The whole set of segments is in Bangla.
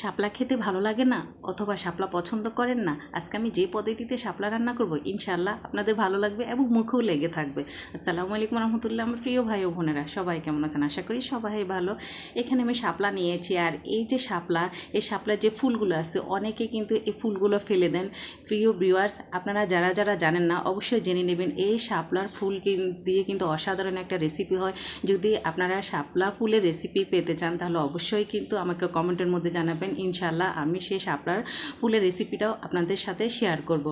শাপলা খেতে ভালো লাগে না অথবা শাপলা পছন্দ করেন না, আজকে আমি যে পদ্ধতিতে শাপলা রান্না করব ইনশাল্লাহ আপনাদের ভালো লাগবে এবং মুখেও লেগে থাকবে। আসসালামু আলাইকুম রহমতুল্লাহ, আমার প্রিয় ভাই ও বোনেরা, সবাই কেমন আছেন? আশা করি সবাই ভালো। এখানে আমি শাপলা নিয়েছি আর এই যে শাপলা, এই শাপলার যে ফুলগুলো আছে, অনেকে কিন্তু এই ফুলগুলো ফেলে দেন। প্রিয় ভিউয়ার্স আপনারা যারা যারা জানেন না, অবশ্যই জেনে নেবেন, এই শাপলার ফুল দিয়ে কিন্তু অসাধারণ একটা রেসিপি হয়। যদি আপনারা শাপলা ফুলের রেসিপি পেতে চান, তাহলে অবশ্যই কিন্তু আমাকে কমেন্টের মধ্যে জানাবেন। ইনশাল্লাহ আমি সেই শাপলার ফুলের রেসিপিটাও আপনাদের সাথে শেয়ার করব।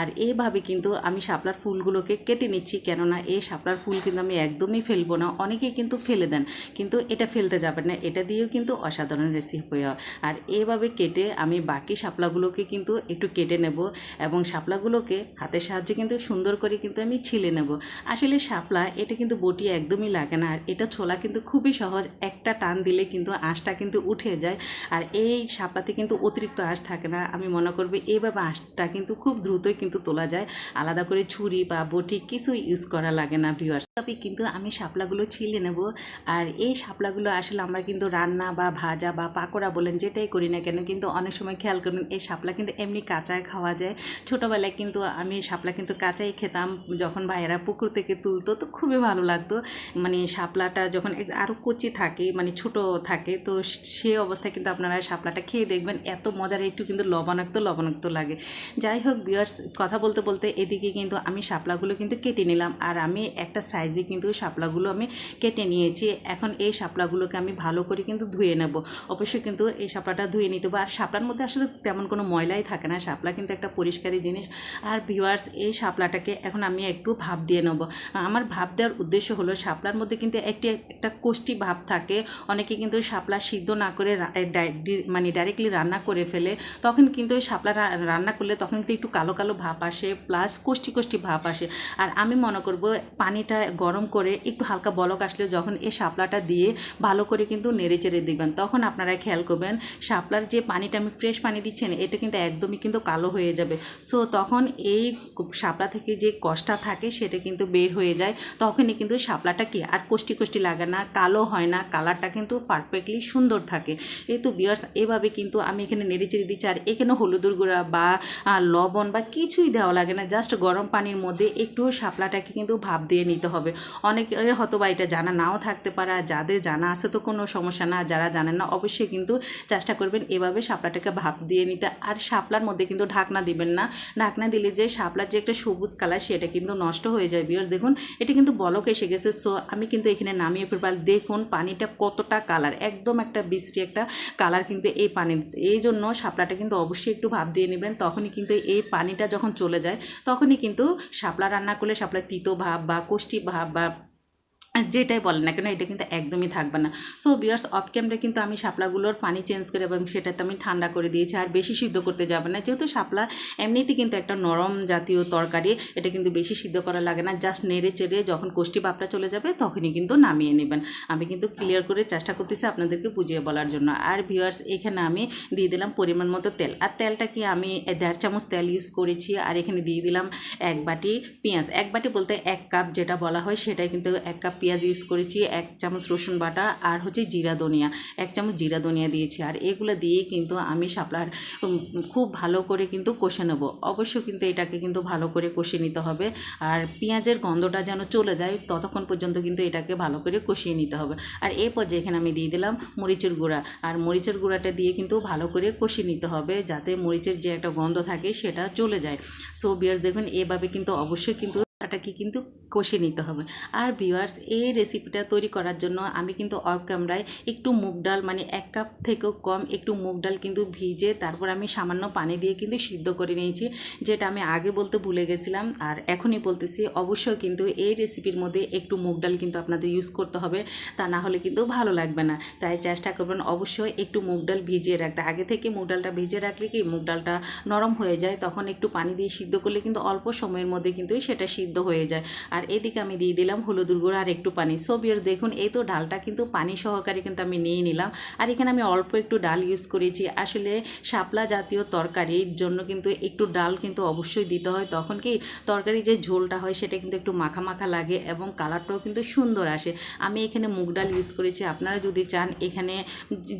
আর এইভাবে কিন্তু আমি শাপলার ফুলগুলোকে কেটে নিচ্ছি, কেননা এই শাপলার ফুল কিন্তু আমি একদমই ফেলব না, অনেকেই কিন্তু ফেলে দেন, কিন্তু এটা ফেলতে যাবেন না, এটা দিয়েও কিন্তু অসাধারণ রেসিপি হয় আর এইভাবে কেটে আমি বাকি শাপলাগুলোকে কিন্তু একটু কেটে নেব এবং শাপলাগুলোকে হাতের সাহায্যে কিন্তু সুন্দর করে কিন্তু আমি ছিলে নেব। আসলে শাপলা, এটা কিন্তু বটি একদমই লাগে না, আর এটা ছোলা কিন্তু খুবই সহজ, একটা টান দিলে কিন্তু আঁশটা কিন্তু উঠে যায়, আর এই শাপলাতে কিন্তু অতিরিক্ত আঁশ থাকে না। আমি মনে করব এইভাবে আঁশটা কিন্তু খুব দ্রুতই কিন্তু তোলা যায়। আলাদা করে ছুরি বা বটি কিছুই ইউজ করা লাগে না ভিউয়ার্স তবে কিন্তু আমি শাপলাগুলো ছিলে নেব। আর এই শাপলাগুলো আসলে আমরা কিন্তু রান্না বা ভাজা বা পাকোড়া বলেন যেটাই করি না কেন কিন্তু অনেক সময় খেয়াল করুন, এই শাপলা কিন্তু এমনি কাঁচায় খাওয়া যায়। ছোটোবেলায় কিন্তু আমি শাপলা কিন্তু কাঁচাই খেতাম। যখন ভাইয়েরা পুকুর থেকে তুলতো তো খুবই ভালো লাগতো। মানে শাপলাটা যখন আরও কচি থাকে মানে ছোট থাকে তো সে অবস্থায় কিন্তু আপনারা শাপলাটা খেয়ে দেখবেন, এত মজার একটু কিন্তু লবণাক্ত লবণাক্ত লাগে। যাই হোক বিয়ার্স কথা বলতে বলতে এদিকে কিন্তু আমি শাপলাগুলো কিন্তু কেটে নিলাম। আর আমি একটা সাইজে কিন্তু শাপলাগুলো আমি কেটে নিয়েছি। এখন এই শাপলাগুলোকে আমি ভালো করে কিন্তু ধুয়ে নেব। অবশ্যই কিন্তু এই শাপলাটা ধুয়ে নিতে হবে। আর শাপলার মধ্যে আসলে তেমন কোনো ময়লাই থাকে না। শাপলা কিন্তু একটা পরিষ্কারী জিনিস। আর ভিউয়ার্স এই শাপলাটাকে এখন আমি একটু ভাপ দিয়ে নেব। আমার ভাপ দেওয়ার উদ্দেশ্য হলো শাপলার মধ্যে কিন্তু একটি, একটা কোষ্টি ভাব থাকে। অনেকে কিন্তু শাপলা সিদ্ধ না করে মানে ডাইরেক্টলি রান্না করে ফেলে। তখন কিন্তু ওই শাপলা রান্না করলে তখন কিন্তু একটু কালো কালো ভাপ আসে। প্লাস কোষ্টি কোষ্টি ভাপ আসে। আর আমি মনে করব পানিটা গরম করে একটু হালকা বলক আসলে যখন এই শাপলাটা দিয়ে ভালো করে কিন্তু নেড়ে চেড়ে দিবেন তখন আপনারা খেয়াল করবেন শাপলার যে পানিটা আমি ফ্রেশ পানি দিচ্ছেন এটা কিন্তু একদমই কিন্তু কালো হয়ে যাবে। সো তখন এই শাপলা থেকে যে কষ্টা থাকে সেটা কিন্তু বের হয়ে যায়, তখনই কিন্তু শাপলাটা কি আর কষ্টি কষ্টি লাগে না, কালো হয় না কালারটা কিন্তু পারফেক্টলি সুন্দর থাকে। এই তো বিয়ার্স এভাবে কিন্তু আমি এখানে নেড়ে চেড়ে দিচ্ছি, আর এখানে হলুদের গুঁড়া বা লবণ বা কিছুই দেওয়া লাগে না জাস্ট গরম পানির মধ্যে একটু শাপলাটাকে কিন্তু ভাপ দিয়ে নিতে হবে। অনেকের হয়তো বা এটা জানা নাও থাকতে পারে যাদের জানা আছে তো কোনো সমস্যা না, যারা জানেন না অবশ্যই কিন্তু চেষ্টা করবেন এভাবে শাপলাটাকে ভাপ দিয়ে নিতে। আর শাপলার মধ্যে কিন্তু ঢাকনা দিবেন না। ঢাকনা দিলে যে শাপলার যে একটা সবুজ কালার সেটা কিন্তু নষ্ট হয়ে যায় বিয়ার্স দেখুন, এটা কিন্তু বলক এসে গেছে। সো আমি কিন্তু এখানে নামিয়ে ফেলবার দেখুন, পানিটা কতটা কালার, একদম একটা বৃষ্টি একটা কালার কিন্তু এই পানি এই জন্য শাপলাটা কিন্তু অবশ্যই একটু ভাপ দিয়ে নেবেন। তখনই কিন্তু এই পানিটা যখন চলে যায়, তখনই কিন্তু শাপলা রান্না করলে শাপলা তিতো ভাব বা কোষ্টি ভাব বা যেটাই বলেন না কেন, এটা কিন্তু একদমই থাকবে না। সো বিয়ার্স অফ ক্যামেরা কিন্তু আমি শাপলাগুলোর পানি চেঞ্জ করে এবং সেটাতে আমি ঠান্ডা করে দিয়েছি আর বেশি সিদ্ধ করতে যাবে না। যেহেতু শাপলা এমনিতে কিন্তু একটা নরম জাতীয় তরকারি, এটা কিন্তু বেশি সিদ্ধ করা লাগে না। জাস্ট নেড়ে চেড়ে যখন কোষ্টি ভাবটা চলে যাবে, তখনই কিন্তু নামিয়ে নেবেন। আমি কিন্তু ক্লিয়ার করে চেষ্টা করতেছি আপনাদেরকে বুঝিয়ে বলার জন্য। আর ভিউয়ার্স এখানে আমি দিয়ে দিলাম পরিমাণ মতো তেল। আর তেলটা কি আমি দেড় চামচ তেল ইউজ করেছি আর এখানে দিয়ে দিলাম এক বাটি পেঁয়াজ। এক বাটি বলতে এক কাপ যেটা বলা হয়, সেটাই কিন্তু এক কাপ পেঁয়াজ ইউজ করেছি, এক চামচ রসুন বাটা আর হচ্ছে জিরা ধনিয়া। এক চামচ জিরা ধনিয়া দিয়েছি আর এগুলো দিয়ে কিন্তু আমি শাপলার খুব ভালো করে কিন্তু কষে নেব। অবশ্যই কিন্তু এটাকে কিন্তু ভালো করে কষিয়ে নিতে হবে আর পেঁয়াজের গন্ধটা যেন চলে যায়, ততক্ষণ পর্যন্ত কিন্তু এটাকে ভালো করে কষিয়ে নিতে হবে। আর এই পর্যায়ে এখানে আমি দিয়ে দিলাম মরিচের গুঁড়া। আর মরিচের গুঁড়াটা দিয়ে কিন্তু ভালো করে কষিয়ে নিতে হবে যাতে মরিচের যে একটা গন্ধ থাকে সেটা চলে যায়। সো বিয়ার্স দেখুন এভাবে কিন্তু অবশ্যই কিন্তু আটাকে কিন্তু কষে নিতে হবে। আর ভিউয়ার্স এই রেসিপিটা তৈরি করার জন্য আমি কিন্তু অফ ক্যামেরায় একটু মুগ ডাল মানে এক কাপ থেকেও কম একটু মুগ ডাল কিন্তু ভিজে তারপর আমি সামান্য পানি দিয়ে কিন্তু সিদ্ধ করে নিয়েছি, যেটা আমি আগে বলতে ভুলে গেছিলাম। আর এখনই বলতেছি, অবশ্যই কিন্তু এই রেসিপির মধ্যে একটু মুগ ডাল কিন্তু আপনাদের ইউজ করতে হবে, তা না হলে কিন্তু ভালো লাগবে না। তাই চেষ্টা করবেন অবশ্যই একটু মুগ ডাল ভিজিয়ে রাখতে। আগে থেকে মুগ ডালটা ভিজিয়ে রাখলে কি মুগ ডালটা নরম হয়ে যায়, তখন একটু পানি দিয়ে সিদ্ধ করলে কিন্তু অল্প সময়ের মধ্যে কিন্তু সেটা সিদ্ধ সিদ্ধ হয়ে যায়। আর এদিকে আমি দিয়ে দিলাম হলুদের গুঁড়ো আর একটু পানি। সো বিয়ার দেখুন, এই তো ডালটা কিন্তু পানি সহকারে কিন্তু আমি নিয়ে নিলাম। আর এখানে আমি অল্প একটু ডাল ইউজ করেছি। আসলে শাপলা জাতীয় তরকারির জন্য কিন্তু একটু ডাল কিন্তু অবশ্যই দিতে হয়। তখন কি তরকারি যে ঝোলটা হয় সেটা কিন্তু একটু মাখা মাখা লাগে এবং কালারটাও কিন্তু সুন্দর আসে। আমি এখানে মুগ ডাল ইউজ করেছি। আপনারা যদি চান এখানে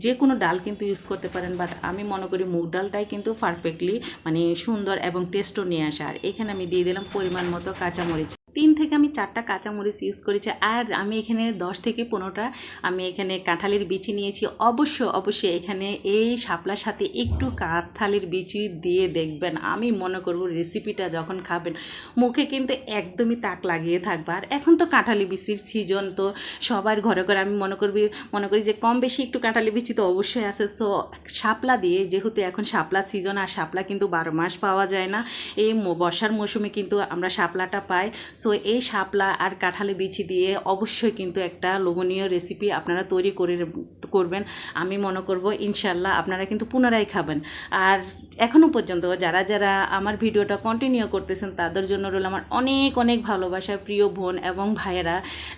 যে কোনো ডাল কিন্তু ইউজ করতে পারেন। বাট আমি মনে করি মুগ ডালটাই কিন্তু পারফেক্টলি মানে সুন্দর এবং টেস্টও নিয়ে আসে। আর এখানে আমি দিয়ে দিলাম পরিমাণ মতো কাঁচামরিচ তিন থেকে আমি চারটা কাঁচামরিচ ইউজ করেছি আর আমি এখানে দশ থেকে পনেরোটা আমি এখানে কাঁঠালের বিচি নিয়েছি। অবশ্য অবশ্যই এখানে এই শাপলার সাথে একটু কাঁঠালের বিচি দিয়ে দেখবেন। আমি মনে করব রেসিপিটা যখন খাবেন, মুখে কিন্তু একদমই তাক লাগিয়ে থাকবে। আর এখন তো কাঁঠালি বিচির সিজন তো সবার ঘরে ঘরে আমি মনে করবি, মনে করি যে কম বেশি একটু কাঁঠালি বিচি তো অবশ্যই আছে। সো শাপলা দিয়ে যেহেতু এখন শাপলা সিজন আর শাপলা কিন্তু বারো মাস পাওয়া যায় না, এই বর্ষার মৌসুমে কিন্তু আমরা শাপলাটা পাই। সো এই শাপলা আর কাঁঠালি বিচি দিয়ে অবশ্যই কিন্তু একটা লোভনীয় রেসিপি আপনারা তৈরি করে করবেন। আমি মনে করব ইনশাল্লাহ আপনারা কিন্তু পুনরায় খাবেন। আর এখনও পর্যন্ত যারা যারা আমার ভিডিওটা কন্টিনিউ করতেছেন, তাদের জন্য রইল আমার অনেক অনেক ভালোবাসা, প্রিয় বোন এবং ভাইয়েরা।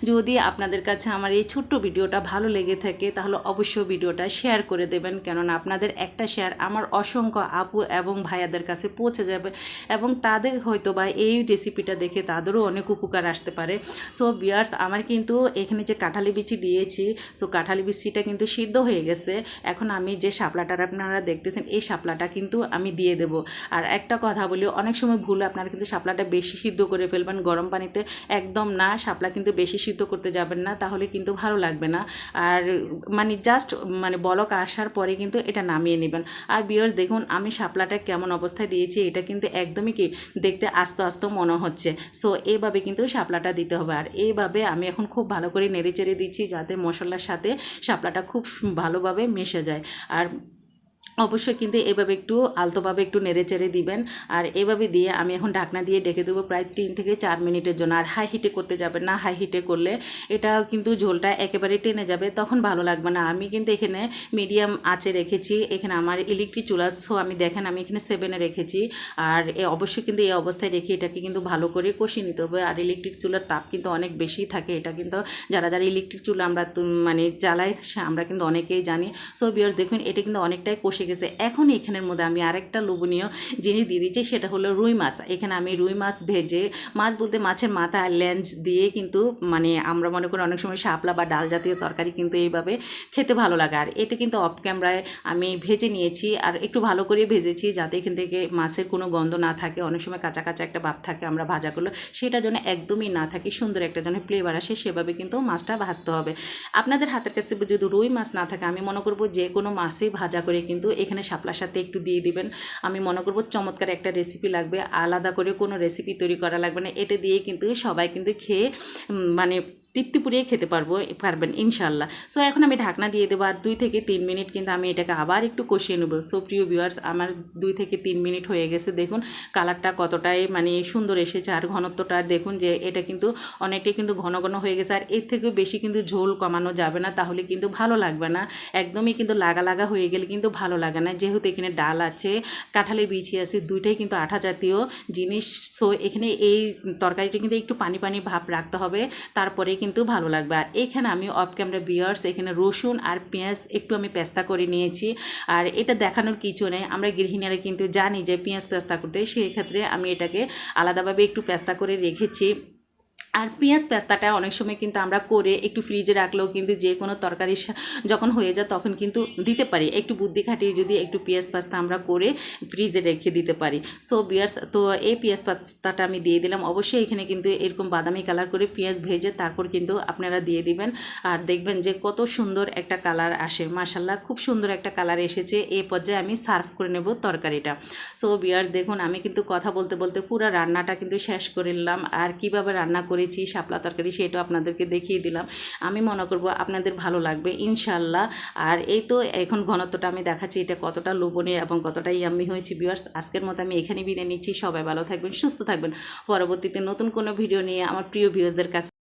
যদি আপনাদের কাছে আমার এই ছোট্ট ভিডিওটা ভালো লেগে থাকে, তাহলে অবশ্যই ভিডিওটা শেয়ার করে দেবেন। কেননা আপনাদের একটা শেয়ার আমার অসংখ্য আপু এবং ভাইয়াদের কাছে পৌঁছে যাবে এবং তাদের হয়তো বা এই রেসিপিটা দেখে তাদেরও অনেক উপকার আসতে পারে। সো বিয়ার্স আমার কিন্তু এখানে যে কাঁঠালি বিচি দিয়েছি সো কাঁঠালি বিচিটা কিন্তু সিদ্ধ হয়ে গেছে। এখন আমি যে শাপলাটা আপনারা দেখতেছেন, এই শাপলাটা কিন্তু আমি দিয়ে দেব। আর একটা কথা বলি, অনেক সময় ভুল আপনারা কিন্তু শাপলাটা বেশি সিদ্ধ করে ফেলবেন। গরম পানিতে একদম না, শাপলা কিন্তু বেশি সিদ্ধ করতে যাবেন না, তাহলে কিন্তু ভালো লাগবে না। আর মানে জাস্ট মানে বলক আসার পরে কিন্তু এটা নামিয়ে নেবেন। আর বিয়ার্স দেখুন, আমি শাপলাটা কেমন অবস্থায় দিয়েছি, এটা কিন্তু একদমই কি দেখতে আস্তে আস্তে মনে হচ্ছে। সো এইভাবে কিন্তু শাপলাটা দিতে হবে। আর এইভাবে আমি এখন খুব ভালো করে নেড়ে চেড়ে দিচ্ছি যাতে মশলার সাথে শাপলাটা খুব ভালোভাবে মিশে যায়। আর অবশ্যই কিন্তু এভাবে একটু আলতোভাবে একটু নেড়ে চেড়ে দিবেন। আর এভাবে দিয়ে আমি এখন ঢাকনা দিয়ে ডেকে দেবো প্রায় তিন থেকে চার মিনিটের জন্য। আর হাই হিটে করতে যাবেন না। হাই হিটে করলে এটা কিন্তু ঝোলটা একেবারে টেনে যাবে, তখন ভালো লাগবে না। আমি কিন্তু এখানে মিডিয়াম আঁচে রেখেছি। এখানে আমার ইলেকট্রিক চুলা সো আমি দেখেন আমি এখানে সেভেনে রেখেছি। আর এ অবশ্যই কিন্তু এই অবস্থায় রেখে এটাকে কিন্তু ভালো করে কষিয়ে নিতে হবে। আর ইলেকট্রিক চুলার তাপ কিন্তু অনেক বেশি থাকে। এটা কিন্তু যারা যারা ইলেকট্রিক চুলা আমরা মানে জ্বালাই আমরা কিন্তু অনেকেই জানি। সো বিয়ার্স দেখুন, এটা কিন্তু অনেকটাই কষে গেছে। এখন এখানের মধ্যে আমি আরেকটা লোভনীয় জিনিস দিয়ে দিচ্ছি, সেটা হলো রুই মাছ। এখানে আমি রুই মাছ ভেজে, মাছ বলতে মাছের মাথা আর লেন্স দিয়ে কিন্তু মানে আমরা মনে করি অনেক সময় শাপলা বা ডাল জাতীয় তরকারি কিন্তু এইভাবে খেতে ভালো লাগে। আর এটা কিন্তু অফ ক্যামেরায় আমি ভেজে নিয়েছি আর একটু ভালো করে ভেজেছি যাতে এখান থেকে মাছের কোনো গন্ধ না থাকে। অনেক সময় কাঁচা কাঁচা একটা ভাব থাকে আমরা ভাজা করলে, সেটা যেন একদমই না থাকে, সুন্দর একটা যেন ফ্লেভার আসে, সেভাবে কিন্তু মাছটা ভাজতে হবে। আপনাদের হাতের কাছে যদি রুই মাছ না থাকে, আমি মনে করব যে কোনো মাছই ভাজা করে কিন্তু এখানে শাপলার সাথে একটু দিয়ে দিবেন। আমি মনে করব চমৎকার একটা রেসিপি লাগবে। আলাদা করে কোনো রেসিপি তৈরি করা লাগবে না। এটা দিয়ে কিন্তু সবাই কিন্তু খেয়ে মানে তৃপ্তি পুড়িয়ে খেতে পারব, পারবেন ইনশাল্লাহ সো এখন আমি ঢাকনা দিয়ে দেবো আর দুই থেকে তিন মিনিট কিন্তু আমি এটাকে আবার একটু কষিয়ে নেব। সো প্রিয় ভিউয়ার্স আমার দুই থেকে তিন মিনিট হয়ে গেছে। দেখুন, কালারটা কতটাই মানে সুন্দর এসেছে আর ঘনত্বটা দেখুন যে এটা কিন্তু অনেকটাই কিন্তু ঘন ঘন হয়ে গেছে। আর এর থেকেও বেশি কিন্তু ঝোল কমানো যাবে না, তাহলে কিন্তু ভালো লাগবে না। একদমই কিন্তু লাগা লাগা হয়ে গেলে কিন্তু ভালো লাগে না। যেহেতু এখানে ডাল আছে, কাঁঠালের বিচি আছে, দুইটাই কিন্তু আঠা জাতীয় জিনিস। সো এখানে এই তরকারিটা কিন্তু একটু পানি পানি ভাব রাখতে হবে। তারপরে কিন্তু ভালো লাগবে। আর এখানে আমি অফ ক্যামেরা বিয়ার্স এখানে রসুন আর পেঁয়াজ একটু আমি পেস্তা করে নিয়েছি। আর এটা দেখানোর কিছু নেই। আমরা গৃহিণীরা কিন্তু জানি যে পেঁয়াজ পেস্তা করতে, সেই ক্ষেত্রে আমি এটাকে আলাদাভাবে একটু পেস্তা করে রেখেছি। আর পেঁয়াজ পেস্তাটা অনেক সময় কিন্তু আমরা করে একটু ফ্রিজে রাখলেও কিন্তু যে কোনো তরকারি যখন হয়ে যায় তখন কিন্তু দিতে পারি। একটু বুদ্ধি খাটিয়ে যদি একটু পেঁয়াজ পাস্তা আমরা করে ফ্রিজে রেখে দিতে পারি। সো বিয়ার্স তো এই পেঁয়াজ পাস্তাটা আমি দিয়ে দিলাম। অবশ্যই এখানে কিন্তু এরকম বাদামি কালার করে পেঁয়াজ ভেজে তারপর কিন্তু আপনারা দিয়ে দিবেন। আর দেখবেন যে কত সুন্দর একটা কালার আসে। মাসাল্লাহ খুব সুন্দর একটা কালার এসেছে। এ পর্যায়ে আমি সার্ভ করে নেব তরকারিটা। সো বিয়ার্স দেখুন, আমি কিন্তু কথা বলতে বলতে পুরো রান্নাটা কিন্তু শেষ করে নিলাম। আর কীভাবে রান্না করেছি, শাপলা তরকারি সেটাও আপনাদেরকে দেখিয়ে দিলাম। আমি মনে করব আপনাদের ভালো লাগবে ইনশাল্লাহ আর এই তো এখন ঘনত্বটা আমি দেখাচ্ছি, এটা কতটা লোভনীয় এবং কতটা ইয়াম্মি হয়েছে। বিয়ার্স আজকের মতো আমি এখানে বিদায় নিচ্ছি। সবাই ভালো থাকবেন, সুস্থ থাকবেন। পরবর্তীতে নতুন কোনো ভিডিও নিয়ে আমার প্রিয় ভিউয়ার্সদের কাছে